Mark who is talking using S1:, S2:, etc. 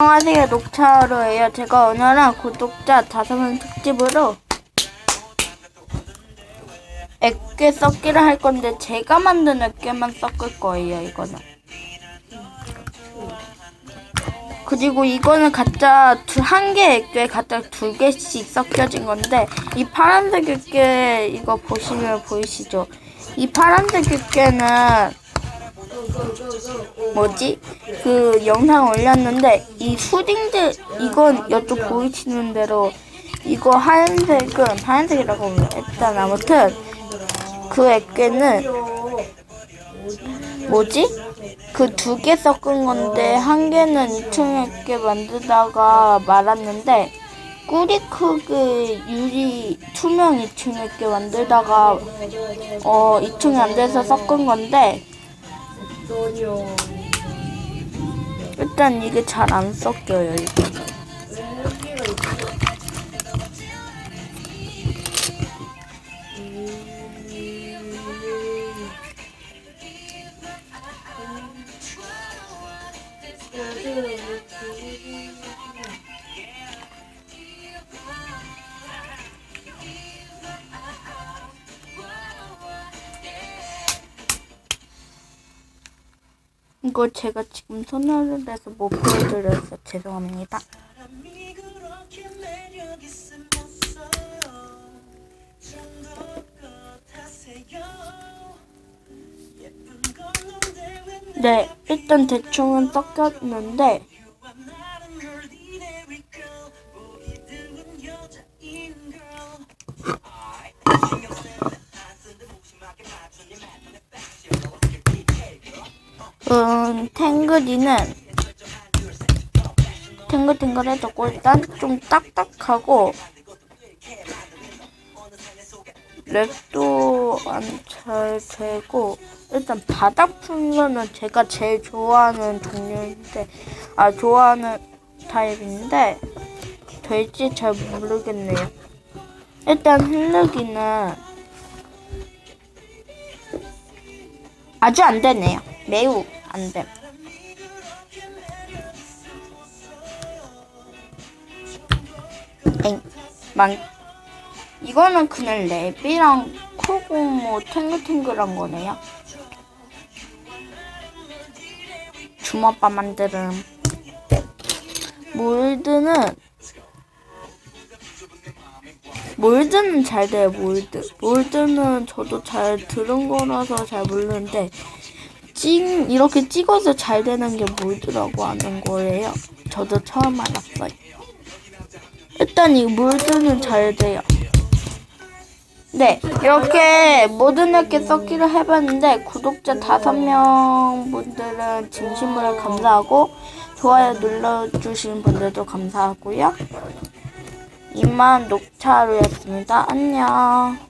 S1: 안녕하세요 녹차로예요. 제가 오늘은 구독자 다섯 명 특집으로 액괴 섞기를 할 건데 제가 만든 액괴만 섞을 거예요. 이거는. 그리고 이거는 두, 한개 액괴 가짜 두 개씩 섞여진 건데 이 파란색 액괴 이거 보시면 보이시죠? 이 파란색 액괴는 뭐지? 그 영상 올렸는데 이 수딩들 이건 이쪽 보이시는 대로 이거 하얀색은 하얀색이라고 일단 아무튼 그 액괴는 뭐지? 그 두 개 섞은 건데 한 개는 2층 액괴 만들다가 말았는데 꾸리 크게 유리 투명 2층 액괴 만들다가 어 2층이 안 돼서 섞은 건데 일단 이게 잘 안 섞여요 이거. 이거 제가 지금 손을 해서 못 보여드려서 죄송합니다. 네, 일단 대충은 섞였는데 음, 탱글이는 탱글탱글해졌고 일단 좀 딱딱하고 랩도 안 잘 되고 일단 바닥 풀러는 제가 제일 좋아하는 종류인데 아 좋아하는 타입인데 될지 잘 모르겠네요. 일단 흐르기는 아주 안 되네요. 매우 안 됨. 엥, 망. 이거는 그냥 랩이랑 크고 뭐 탱글탱글한 거네요. 주먹밥 만드름. 몰드는 몰드는 잘 돼요, 몰드. 몰드는 저도 잘 들은 거라서 잘 모르는데, 찍, 이렇게 찍어서 잘 되는 게 몰드라고 하는 거예요. 저도 처음 알았어요. 일단 이 몰드는 잘 돼요. 네, 이렇게 모든 이렇게 섞기를 해봤는데, 구독자 다섯 명 분들은 진심으로 감사하고, 좋아요 눌러주신 분들도 감사하고요. 이만 녹차루였습니다. 안녕.